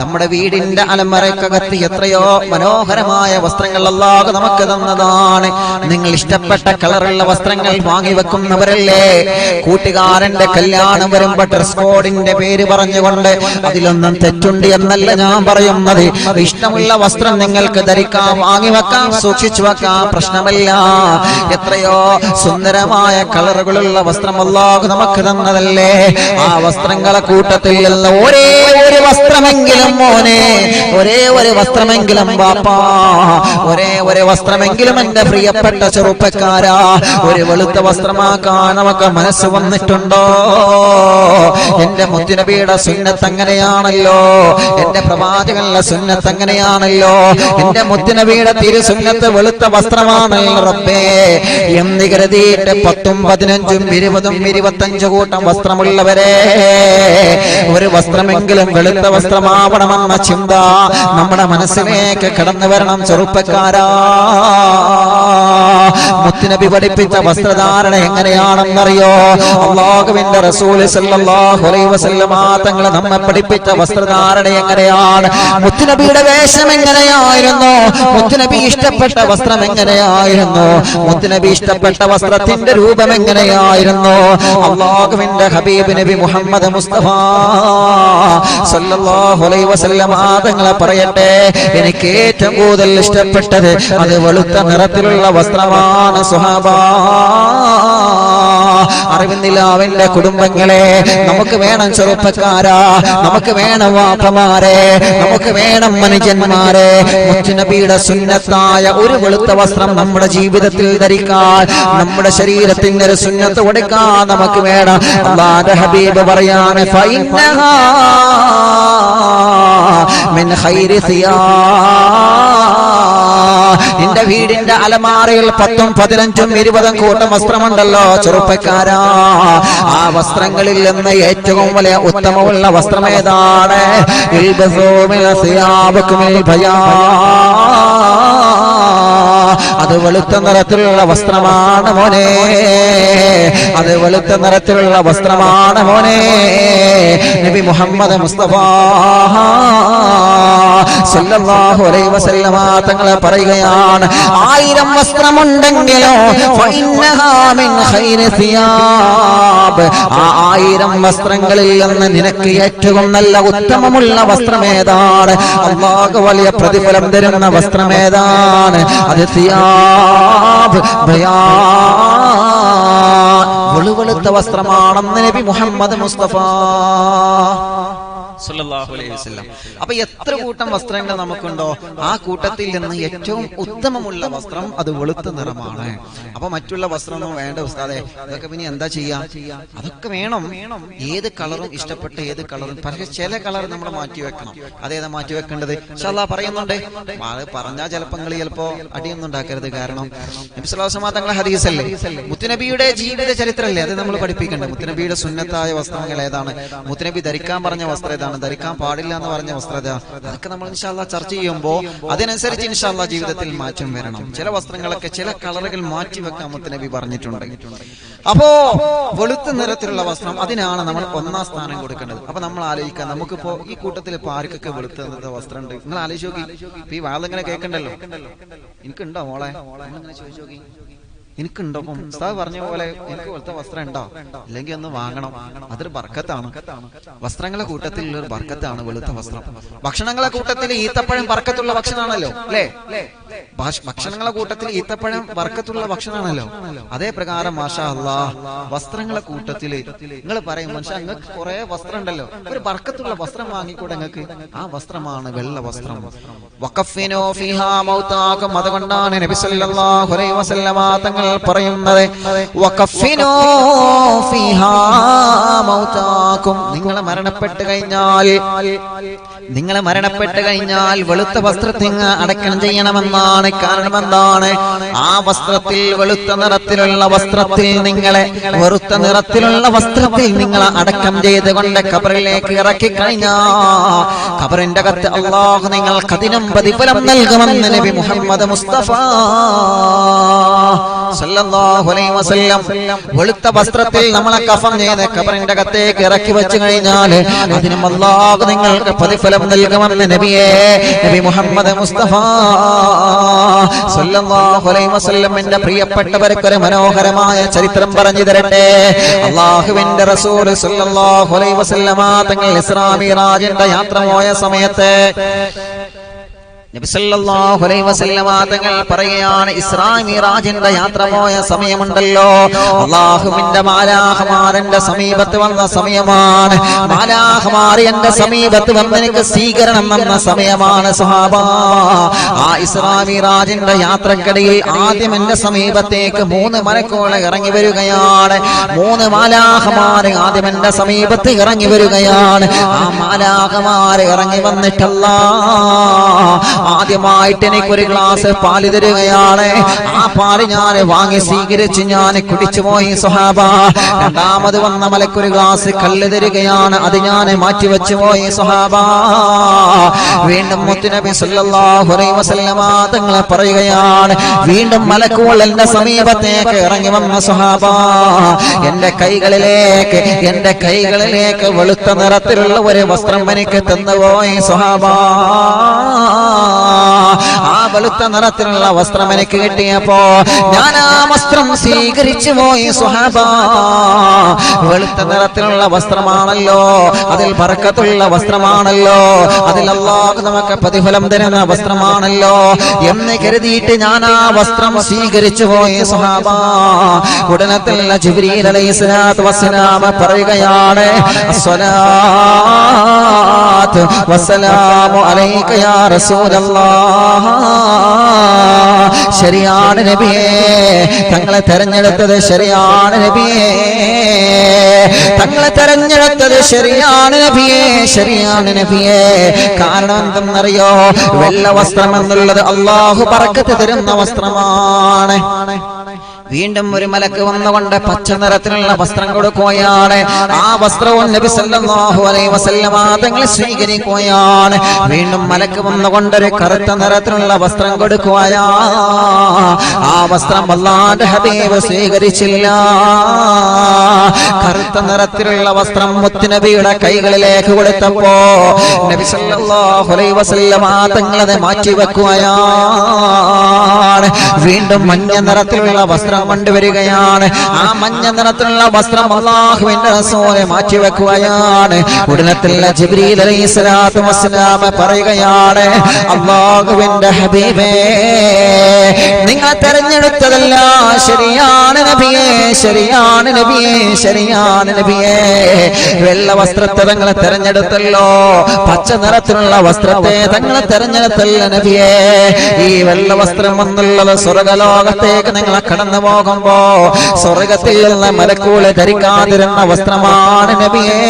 നമ്മുടെ വീടിന്റെ അലമറക്കകത്ത് എത്രയോ മനോഹരമായ വസ്ത്രങ്ങൾ അല്ലാതെ നമുക്ക് തന്നതാണ്. നിങ്ങൾ ഇഷ്ടപ്പെട്ട കളറുള്ള വസ്ത്രങ്ങൾ വാങ്ങി വെക്കുന്നവരല്ലേ? കൂട്ടുകാരന്റെ കല്യാണം വരുമ്പോ ഡ്രസ് കോഡിന്റെ പേര് പറഞ്ഞുകൊണ്ട് അതിലൊന്നും തെറ്റുണ്ട് എന്നല്ല ഞാൻ പറയുന്നത്. ഇഷ്ടമുള്ള വസ്ത്രം നിങ്ങൾക്ക് ധരിക്കാം വാങ്ങി വെക്കാം സൂക്ഷിച്ചു വെക്കാം പ്രശ്നമില്ല. എത്രയോ സുന്ദരമായ കളറുകളുള്ള വസ്ത്രം അല്ലാഹു നമുക്ക് തന്നതല്ലേ? ആ വസ്ത്രങ്ങളെ കൂട്ടത്തിൽ നിന്ന് ഒരേ ഒരു വസ്ത്രമെങ്കിലും മോനെ ഒരേ ഒരു വസ്ത്രമെങ്കിലും ബാപ്പാ ഒരേ ഒരു വസ്ത്രമെങ്കിലും എന്റെ പ്രിയപ്പെട്ട ചെറുപ്പക്കാരാ ഒരു വെളുത്ത വസ്ത്രമാക്കാൻ നമുക്ക് മനസ്സ് വന്നിട്ടുണ്ടോ? എന്റെ മുത്തിനബിയുടെ സുന്നത്ത് അങ്ങനെയാണല്ലോ എന്റെ പ്രവാചകന്റെ സുന്നത്ത് അങ്ങനെയാണല്ലോ. എന്റെ മുത്തിനബിയുടെ തിരുസുന്നത്ത് വെളുത്ത വസ്ത്രമാണ് റബ്ബേ. എന്ന് കരുതിയിട്ട് പത്തും പതിനഞ്ചും ഇരുപതും ഇരുപത്തഞ്ചു കൂട്ടം വസ്ത്രമുള്ളവരെ. ഒരു വസ്ത്രമെങ്കിലും വെളുത്ത വസ്ത്രമാവണമെന്ന ചിന്ത നമ്മുടെ മനസ്സിലേക്ക് കടന്നു വരണം ചെറുപ്പക്കാരാ. മുത്തുനബി പഠിപ്പിച്ച വസ്ത്രധാരണ എങ്ങനെയാണെന്നറിയോ? അള്ളാഹുവിന്റെ റസൂൽ സല്ലല്ലാഹു അലൈഹി വസല്ലമ തങ്ങളെ നമ്മെ പഠിപ്പിച്ച വസ്ത്രധാരണ എങ്ങനെയാണ്? മുത്തുനബിയുടെ വേഷം എങ്ങനെയായിരുന്നു? മുത്തുനബി ഇഷ്ടപ്പെട്ട വസ്ത്രം എങ്ങനെയായിരുന്നു? മുത്തുനബി ഇഷ്ടപ്പെട്ട വസ്ത്രത്തിന്റെ രൂപം എങ്ങനെയായിരുന്നു? അള്ളാഹുവിന്റെ ഹബീബ് നബി മുഹമ്മദ് മുസ്തഫ സല്ലല്ലാഹു അലൈഹി വസല്ലമ തങ്ങളെ പറയട്ടെ എനിക്ക് ഏറ്റവും കൂടുതൽ ഇഷ്ടപ്പെട്ടത് അത് വെളുത്ത നിറത്തിലുള്ള വസ്ത്രമാണ് സുഹാബ. അറിവുന്നില്ല അവന്റെ കുടുംബങ്ങളെ. നമുക്ക് വേണം ചെറുപ്പക്കാരാ. നമുക്ക് വേണം വാപ്പമാരെ. നമുക്ക് വേണം മനുഷ്യന്മാരെ മുത്തുനബിയുടെ സുന്നത്തായ ഒരു വെളുത്ത വസ്ത്രം നമ്മുടെ ജീവിതത്തിൽ ധരിക്കാൻ നമ്മുടെ ശരീരത്തിന് ഒരു സുന്നത്ത് കൊടുക്കാൻ നമുക്ക് വേണം. ഹബീബ് പറയാണ് മിൻ ഖൈരി സിയാ. നിന്റെ വീടിന്റെ അലമാറയിൽ പത്തും പതിനഞ്ചും ഇരുപതും കൂട്ടം വസ്ത്രമുണ്ടല്ലോ ചെറുപ്പക്കാരാ ആ വസ്ത്രങ്ങളിൽ നിന്ന് ഏറ്റവും വലിയ ഉത്തമമുള്ള വസ്ത്രം ഏതാണ് ഭയാ. അത് വെളുത്ത നിറത്തിലുള്ള വസ്ത്രമാണ് മോനെ. അത് വെളുത്ത നിറത്തിലുള്ള വസ്ത്രമാണ് മോനെ. നബി മുഹമ്മദ് മുസ്തഫ സല്ലല്ലാഹു അലൈഹി വസല്ലമ പറയുകയാണ് ആയിരം വസ്ത്രമുണ്ടെങ്കിലോ മിൻ ആയിരം വസ്ത്രങ്ങളിൽ നിന്ന് നിനക്ക് ഏറ്റവും നല്ല ഉത്തമമുള്ള വസ്ത്രമേതാണ്? അള്ളാഹു വലിയ പ്രതിഫലം തരുന്ന വസ്ത്രമേതാണ്? അത് സിയാബ് ബയാ വെളുവെളുത്ത വസ്ത്രമാണെന്ന് നബി മുഹമ്മദ് മുസ്തഫ. അലൈഹി അപ്പൊ എത്ര കൂട്ടം വസ്ത്രങ്ങൾ നമുക്കുണ്ടോ? ആ കൂട്ടത്തിൽ നിന്ന് ഏറ്റവും ഉത്തമമുള്ള വസ്ത്രം അത് വെളുത്ത നിറമാണ്. അപ്പൊ മറ്റുള്ള വസ്ത്രമൊന്നും വേണ്ട ഉസ്താദെ അതൊക്കെ പിന്നെ എന്താ ചെയ്യാം? അതൊക്കെ വേണം. ഏത് കളറും ഇഷ്ടപ്പെട്ട ഏത് കളറും. പക്ഷെ ചില കളർ നമ്മൾ മാറ്റി വെക്കണം അതേതാ മാറ്റി വെക്കേണ്ടത് ഇൻഷാല്ലാ പറയുന്നുണ്ട്. പറഞ്ഞാൽ ചിലപ്പോൾ നിങ്ങൾ ചിലപ്പോ അടിയൊന്നും ഉണ്ടാക്കരുത്. കാരണം നബിസ്വലാസമാ തങ്ങളെ ഹദീസല്ലേ? മുത്തുനബിയുടെ ജീവിത ചരിത്രമല്ലേ അത് നമ്മൾ പഠിപ്പിക്കേണ്ടത്. മുത്തുനബിയുടെ സുന്നത്തായ വസ്ത്രങ്ങൾ ഏതാണ്? മുത്തുനബി ധരിക്കാൻ പറഞ്ഞ വസ്ത്രം ഏതാണ്? ധരിക്കാൻ പാടില്ല എന്ന് പറഞ്ഞ വസ്ത്രത. അതൊക്കെ നമ്മൾ ഇൻഷാല്ല ചർച്ച ചെയ്യുമ്പോൾ അതിനനുസരിച്ച് ഇൻഷാല്ല ജീവിതത്തിൽ മാറ്റം വരണം. ചില വസ്ത്രങ്ങളൊക്കെ ചില കളറുകൾ മാറ്റി വെക്കാൻ മുത്തനബി പറഞ്ഞിട്ടുണ്ട്. അപ്പോ വെളുത്ത നിറത്തിലുള്ള വസ്ത്രം അതിനാണ് നമ്മൾ ഒന്നാം സ്ഥാനം കൊടുക്കേണ്ടത്. അപ്പൊ നമ്മൾ ആലോചിക്കാം. നമുക്കിപ്പോ ഈ കൂട്ടത്തിൽ ഇപ്പൊ ആർക്കൊക്കെ വെളുത്ത നിറത്തെ വസ്ത്രം ഉണ്ട് നിങ്ങൾ ആലോചിച്ച് നോക്കി. ഈ വാളിങ്ങനെ കേൾക്കണ്ടല്ലോ? എനിക്കുണ്ടോ മോളെ? ചോദിച്ചു നോക്കി? എനിക്കുണ്ടോ അപ്പം ഉസ്താദ് പറഞ്ഞ പോലെ എനിക്ക് പോലത്തെ വസ്ത്രം ഉണ്ടോ? ഇല്ലെങ്കിൽ ഒന്ന് വാങ്ങണം. അതൊരു ബർക്കത്താണ്. വസ്ത്രങ്ങളെ കൂട്ടത്തിൽ ഒരു ബർക്കത്താണ് വെളുത്ത വസ്ത്രം. ഭക്ഷണങ്ങളെ കൂട്ടത്തിൽ ഈത്തപ്പഴം ബർക്കത്തുള്ള ഭക്ഷണമാണല്ലോ. അല്ലേ ഭക്ഷണങ്ങളെ കൂട്ടത്തിൽ ഈത്തപ്പഴം ബർക്കത്തുള്ള ഭക്ഷണമാണല്ലോ. അതേ പ്രകാരം മാഷാ അല്ലാ വസ്ത്രങ്ങളെ കൂട്ടത്തിൽ നിങ്ങൾ പറയും മനുഷ്യ നിങ്ങൾക്ക് കുറെ വസ്ത്രം ഉണ്ടല്ലോ ഒരു ബർക്കത്തുള്ള വസ്ത്രം വാങ്ങിക്കൂടെ നിങ്ങൾക്ക്? ആ വസ്ത്രമാണ് വെള്ള വസ്ത്രം. വഖഫിനോ ഫിഹാ മൗതാകും അതുകൊണ്ടാണ് നബി സല്ലല്ലാഹു അലൈഹി വസല്ലമ തങ്ങൾ പറയുന്നത്. നിങ്ങളെ മരണപ്പെട്ട് കഴിഞ്ഞാൽ നിങ്ങളെ മരണപ്പെട്ട് കഴിഞ്ഞാൽ വെളുത്ത വസ്ത്രത്തിൽ അടക്കണം ചെയ്യണമെന്നാണ്. കാരണം എന്താണ്? ആ വസ്ത്രത്തിൽ വെളുത്ത നിറത്തിലുള്ള വസ്ത്രത്തിൽ നിങ്ങളെ വെറുത്ത നിറത്തിലുള്ള വസ്ത്രത്തിൽ നിങ്ങൾ അടക്കം ചെയ്തുകൊണ്ട് കബറിലേക്ക് ഇറക്കി കഴിഞ്ഞാ കബറിന്റെ അകത്ത് അള്ളാഹു നിങ്ങൾക്ക് അതിനും പ്രതിഫലം നൽകുമെന്ന് നബി മുഹമ്മദ് മുസ്തഫ വെളുത്ത വസ്ത്രത്തിൽ നമ്മളെ കഫം ചെയ്ത് കബറിന്റെ അകത്തേക്ക് ഇറക്കി വെച്ചു കഴിഞ്ഞാൽ അതിനും അള്ളാഹു നിങ്ങൾക്ക് പ്രതിഫലം നൽകുമെന്ന് നബിയെ നബി മുഹമ്മദ് മുസ്തഫ എന്റെ പ്രിയപ്പെട്ടവർക്ക് ഒരു മനോഹരമായ ചരിത്രം പറഞ്ഞു തരട്ടെ. അള്ളാഹുവിന്റെ റസൂൽ തങ്ങൾ ഇസ്രാമി മിറാജിന്റെ യാത്ര പോയ സമയത്ത് തങ്ങൾ പറയുകയാണ് ഇസ്രാമിറാജിന്റെ യാത്ര പോയ സമയമുണ്ടല്ലോ. അള്ളാഹുവിന്റെ മാലാഹമാരന്റെ സമീപത്ത് വന്ന സമയമാണ്. മാലാഹമാർ എന്റെ സമീപത്ത് വന്ന് എനിക്ക് സ്വീകരണം വന്ന സമയമാണ് സുഹാബ. ആ ഇസ്രാമിറാജിന്റെ യാത്രക്കിടയിൽ ആദ്യം എന്റെ സമീപത്തേക്ക് മൂന്ന് മലക്കോളെ ഇറങ്ങി വരികയാണ്. മൂന്ന് മാലാഹമാര് ആദ്യം എന്റെ സമീപത്ത് ഇറങ്ങി വരികയാണ്. ആ മാലാഹമാര് ഇറങ്ങി വന്നിട്ടല്ല. ആദ്യമായിട്ട് എനിക്കൊരു ഗ്ലാസ് പാൽ തരുകയാണ്. ആ പാൽ ഞാൻ വാങ്ങി സ്വീകരിച്ച് ഞാൻ കുടിച്ചു പോയി സുഹാബ രണ്ടാമത് വന്ന മലക്കൊരു ഗ്ലാസ് കല്ല് തരികയാണ്. അത് ഞാൻ മാറ്റി വെച്ചു പോയി സുഹാബ വീണ്ടും മുത്തുനബി സല്ലല്ലാഹു അലൈഹി വസല്ലമ തങ്ങളെ പറയുകയാണ്. വീണ്ടും മലക്കുകൾ എന്റെ സമീപത്തേക്ക് ഇറങ്ങി വന്ന സുഹാബ എന്റെ കൈകളിലേക്ക് എന്റെ കൈകളിലേക്ക് വെളുത്ത നിറത്തിലുള്ള ഒരു വസ്ത്രം എനിക്ക് തന്നുപോയി സുഹാബ Ah. വെളുത്ത നിറത്തിലുള്ള വസ്ത്രം എനിക്ക് കിട്ടിയപ്പോ ഞാൻ ആ വസ്ത്രം സ്വീകരിച്ചു പോയി സുഹാബ. വെളുത്ത നിറത്തിലുള്ള വസ്ത്രമാണല്ലോ. അതിൽ പറക്കത്തുള്ള വസ്ത്രമാണല്ലോ. അതിൽ നമുക്ക് പ്രതിഫലം തരുന്ന വസ്ത്രമാണല്ലോ. എന്ന് കരുതിയിട്ട് ഞാൻ ആ വസ്ത്രം സ്വീകരിച്ചു പോയി സുഹാബ. ഉടനത്തുള്ള ജിബ്രീൽ അലൈഹി സ്വലാത്തു വസ്സലാമ പറയുകയാണ് വസ്സലാമു അലൈക യാ റസൂലല്ലാഹ്. ശരിയാണ് നബിയേ. തങ്ങളെ തെരഞ്ഞെടുത്തത് ശരിയാണ് നബിയേ. തങ്ങളെ തെരഞ്ഞെടുത്തത് ശരിയാണ് നബിയേ. ശരിയാണ് നബിയേ. കാരണം എന്തെന്നറിയോ? വെള്ള വസ്ത്രം എന്നുള്ളത് അള്ളാഹു പറക്കത്ത് തരുന്ന വസ്ത്രമാണ്. വീണ്ടും ഒരു മലക്ക് വന്നുകൊണ്ട് പച്ച നിറത്തിലുള്ള വസ്ത്രം കൊടുക്കുകയാണ്. ആ വസ്ത്രവും നബി സല്ലല്ലാഹു അലൈഹി വസല്ലമ തങ്ങൾ സ്വീകരിക്കുകയാണ്. വീണ്ടും മലക്ക് വന്നുകൊണ്ട് ഒരു കറുത്ത നിറത്തിലുള്ള വസ്ത്രം കൊടുക്കുകയാ ആ വസ്ത്രം അല്ലാന്റെ ഹബീബ് സ്വീകരിച്ചില്ല. കറുത്ത നിറത്തിലുള്ള വസ്ത്രം മുത്തുനബിയുടെ കൈകളിലേക്ക് കൊടുത്തപ്പോ നബി സല്ലല്ലാഹു അലൈഹി വസല്ലമ തങ്ങൾ മാറ്റി വെക്കുകയാണ് വീണ്ടും മഞ്ഞ നിറത്തിലുള്ള വസ്ത്രം കൊണ്ടുവരികയാണ് ആ മഞ്ഞ നിറത്തിലുള്ള വസ്ത്രം അള്ളാഹുവിന്റെ റസൂലെ മാറ്റി വെക്കുകയാണ് ഉടനത്തിലുള്ള ജിബ്രീൽ അലൈഹി സ്വലാത്തു വസ്സലാമ പറയുകയാണ് അള്ളാഹുവിന്റെ ഹബീബേ നിങ്ങൾ തെരഞ്ഞെടുത്തതല്ല. ശരിയാണ് നബിയേ ശരിയാണ് നബിയേ ശരിയാണ് നബിയേ. വെള്ള വസ്ത്രത്തെ തങ്ങളെ തെരഞ്ഞെടുത്തല്ലോ. പച്ച നിറത്തിലുള്ള വസ്ത്രത്തെ തങ്ങളെ തെരഞ്ഞെടുത്തല്ല നബിയേ. ഈ വെള്ള വസ്ത്രം എന്നുള്ളത് സ്വർഗലോകത്തേക്ക് നിങ്ങളെ കടന്നു പോകുമ്പോ സ്വർഗത്തിൽ നിന്ന് മലക്കൂൾ ധരിക്കാതിരുന്ന വസ്ത്രമാണ് നബിയേ.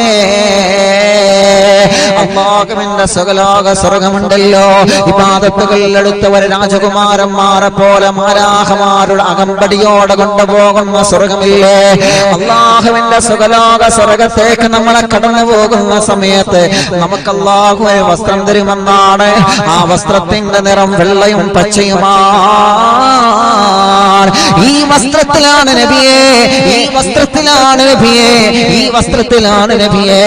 അള്ളാഹുവിന്റെ സുഖലോക സ്വർഗമുണ്ടല്ലോ. ഇബാദത്തുകളിൽ ഒരു രാജകുമാരന്മാരെ പോലെ മാരാഹമാരുടെ അകമ്പടിയോടെ കൊണ്ടുപോകുന്ന സ്വർഗമില്ലേ? അള്ളാഹുവിന്റെ സുഖലോക സ്വർഗത്തേക്ക് നമ്മളെ കടന്നു പോകുന്ന സമയത്ത് നമുക്ക് അള്ളാഹു വസ്ത്രം തരുമെന്നാണ് ആ വസ്ത്രത്തിന്റെ നിറം വെള്ളയും പച്ചയുമാണ്. ഈ വസ്ത്രത്തിലാണ് നബിയെ. ഈ വസ്ത്രത്തിലാണ് നബിയെ. ഈ വസ്ത്രത്തിലാണ് നബിയെ.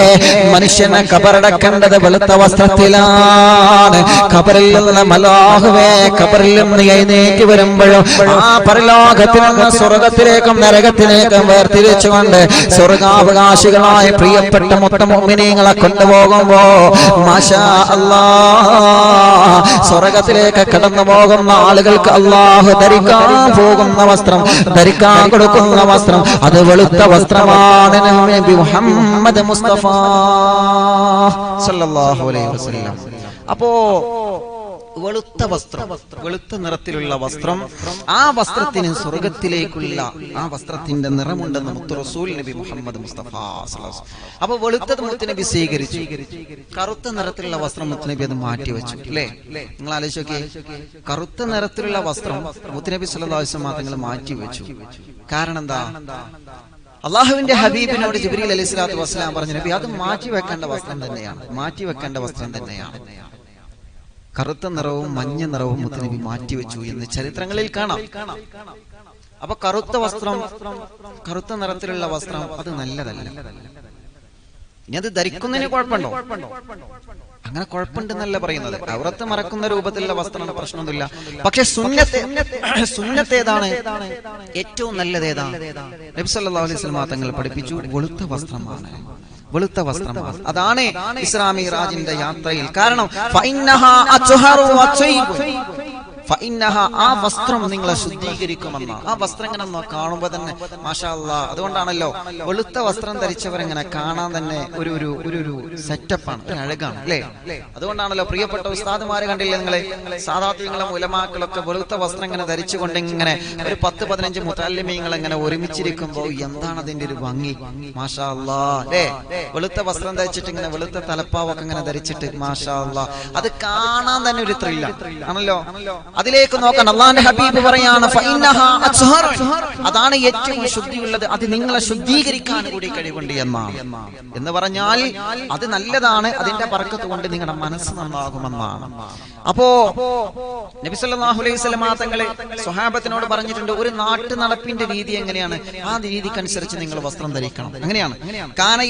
മനുഷ്യനെ കബറടക്കേണ്ടത് വെളുത്ത വസ്ത്രത്തിലാണ്. കബറിൽ നിന്ന് മലാഹുവേ കബറിൽ നിന്ന് എഴുന്നേറ്റ് വരുമ്പോഴും ആ പരലോകത്തിൽ നിന്ന് സ്വർഗത്തിലേക്കും നരകത്തിലേക്കും വേർതിരിച്ചുകൊണ്ട് സ്വർഗാവകാശികളായ പ്രിയപ്പെട്ട മൊത്തം മുമ്മിനീങ്ങളെ കൊണ്ടുപോകുമ്പോ മാഷാ സ്വർഗത്തിലേക്ക് കടന്നു പോകുന്ന ആളുകൾക്ക് അള്ളാഹു ധരിക്കാൻ പോകുന്ന വസ്ത്രം ധരിക്കാൻ കൊടുക്കുന്ന വസ്ത്രം അത് വെളുത്ത വസ്ത്രമാണ് നബി മുഹമ്മദ് മുസ്തഫ സല്ലല്ലാഹു അലൈഹി വസല്ലം. അപ്പോ വെളുത്ത വസ്ത്രം. വെളുത്ത നിറത്തിലുള്ള വസ്ത്രം. ആ വസ്ത്രത്തിന് സ്വർഗത്തിലേക്കുള്ള ആ വസ്ത്രത്തിന്റെ നിറമുണ്ടെന്ന് മുത്തുറസൂൽ നബി മുഹമ്മദ് മുസ്തഫ. അപ്പൊ വെളുത്തത് മുത്തുനബി സ്വീകരിച്ചു. കറുത്ത നിറത്തിലുള്ള വസ്ത്രം മുത്തുനബി അത് മാറ്റി വെച്ചു. അല്ലേ? നിങ്ങൾ ആലോചിച്ചോക്കെ കറുത്ത നിറത്തിലുള്ള വസ്ത്രം മുത്തുനബി അലൈഹി വസല്ലം മാറ്റി വെച്ചു. കാരണം എന്താ അള്ളാഹുവിന്റെ ഹബീബിനോട് ജിബ്രീൽ അലൈഹി സ്വലാത്തു വസ്സലാം പറഞ്ഞു നബി അത് മാറ്റി വെക്കേണ്ട വസ്ത്രം തന്നെയാണ്. മാറ്റി വെക്കേണ്ട വസ്ത്രം തന്നെയാണ്. കറുത്ത നിറവും മഞ്ഞ നിറവും മുത്തനബി മാറ്റിവെച്ചു എന്ന് ചരിത്രങ്ങളിൽ കാണാം. അപ്പൊ കറുത്ത വസ്ത്രം കറുത്ത നിറത്തിലുള്ള വസ്ത്രം അത് നല്ലതല്ല. ഇനി അത് ധരിക്കുന്നതിന് കുഴപ്പമുണ്ടോ? അങ്ങനെ കുഴപ്പമുണ്ടെന്നല്ല പറയുന്നത്. അവറത്ത് മറക്കുന്ന രൂപത്തിലുള്ള വസ്ത്രം പ്രശ്നമൊന്നുമില്ല. പക്ഷെ സുന്നത്തെ സുന്നത്തേതാണ് ഏറ്റവും നല്ലത് ഏതാണ് നബി സല്ലല്ലാഹു അലൈഹി വസല്ലം തങ്ങൾ പഠിപ്പിച്ചു വെളുത്ത വസ്ത്രമാണ്. വെളുത്ത വസ്ത്രമാണ് അതാണ് ഇസ്ലാമി റാജിന്റെ യാത്രയിൽ. കാരണം ആ വസ്ത്രം നിങ്ങളെ ശുദ്ധീകരിക്കുമെന്ന്. ആ വസ്ത്രം ഇങ്ങനെ കാണുമ്പോൾ കാണുമ്പോ തന്നെ മാഷാ അല്ലാ അതുകൊണ്ടാണല്ലോ വെളുത്ത വസ്ത്രം ധരിച്ചവരെങ്ങനെ കാണാൻ തന്നെ ഒരു ഒരു ഒരു ഒരു സെറ്റപ്പാണ് അഴകാണ് അല്ലേ? അതുകൊണ്ടാണല്ലോ പ്രിയപ്പെട്ട ഉസ്താദുമാര് കണ്ടില്ലേ നിങ്ങളെ? സാധാത്യങ്ങളും ഉലമാക്കളൊക്കെ വെളുത്ത വസ്ത്രം ഇങ്ങനെ ധരിച്ചുകൊണ്ട് ഇങ്ങനെ ഒരു പത്ത് പതിനഞ്ച് മുത്താലിമീങ്ങൾ ഇങ്ങനെ ഒരുമിച്ചിരിക്കുമ്പോ എന്താണ് അതിന്റെ ഒരു ഭംഗി? മാഷാ അല്ലാ? വെളുത്ത വസ്ത്രം ധരിച്ചിട്ട് ഇങ്ങനെ വെളുത്ത തലപ്പാവൊക്കെ ഇങ്ങനെ ധരിച്ചിട്ട് മാഷാ അത് കാണാൻ തന്നെ ഒരു ത്രില്ല ആണല്ലോ? അതിലേക്ക് നോക്കണം അള്ളാന്റെ ഹബീബ് പറയാണ്. അതാണ് ഏറ്റവും ശുദ്ധിയുള്ളത്. അത് നിങ്ങളെ ശുദ്ധീകരിക്കാൻ കൂടി കഴിവുണ്ട് എന്നാണ്. എന്ന് പറഞ്ഞാൽ അത് നല്ലതാണ് അതിന്റെ പറക്കത്ത് കൊണ്ട് നിങ്ങളുടെ മനസ്സ് നന്നാകുമെന്നാണ്. അപ്പോ നബി സല്ലല്ലാഹു അലൈഹി തങ്ങളെ സ്വഹാബത്തിനോട് പറഞ്ഞിട്ടുണ്ട് ഒരു നാട്ടു നടപ്പിന്റെ രീതി എങ്ങനെയാണ്? ആ രീതിക്കനുസരിച്ച് നിങ്ങൾ വസ്ത്രം ധരിക്കണം. അങ്ങനെയാണ്. കാന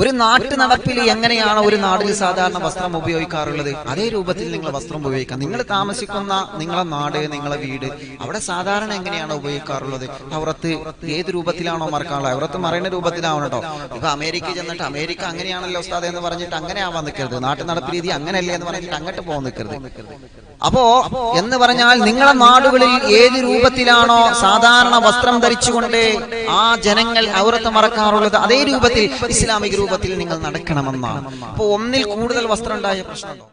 ഒരു നാട്ടു നടപ്പിൽ എങ്ങനെയാണ് ഒരു നാടിൽ സാധാരണ വസ്ത്രം ഉപയോഗിക്കാറുള്ളത്? അതേ രൂപത്തിൽ നിങ്ങൾ വസ്ത്രം ഉപയോഗിക്കാം. നിങ്ങൾ താമസിക്കുന്ന നിങ്ങളെ നാട് നിങ്ങളെ വീട് അവിടെ സാധാരണ എങ്ങനെയാണ് ഉപയോഗിക്കാറുള്ളത്? അവറത്ത് ഏത് രൂപത്തിലാണോ മറക്കാനുള്ളത് അവറത്ത് മറയുന്ന രൂപത്തിലാവണം കേട്ടോ ഇപ്പൊ അമേരിക്ക ചെന്നിട്ട് അമേരിക്ക അങ്ങനെയാണല്ലോ ഉസ്താദ് എന്ന് പറഞ്ഞിട്ട് അങ്ങനെ ആവാൻ നിൽക്കരുത് നാട്ടു നടപ്പ് രീതി അങ്ങനെയല്ലേ എന്ന് പറഞ്ഞിട്ട് അങ്ങോട്ട് പോകാൻ നിൽക്കരുത് അപ്പോ എന്ന് പറഞ്ഞാൽ നിങ്ങളുടെ നാടുകളിൽ ഏത് രൂപത്തിലാണോ സാധാരണ വസ്ത്രം ധരിച്ചുകൊണ്ട് ആ ജനങ്ങൾ ഔറത്ത് മറക്കാറുള്ളത് അതേ രൂപത്തിൽ ഇസ്ലാമിക രൂപത്തിൽ നിങ്ങൾ നടക്കണമെന്നാണ്. അപ്പോൾ ഒന്നിൽ കൂടുതൽ വസ്ത്രം ഉണ്ടായ പ്രശ്നമുണ്ടോ?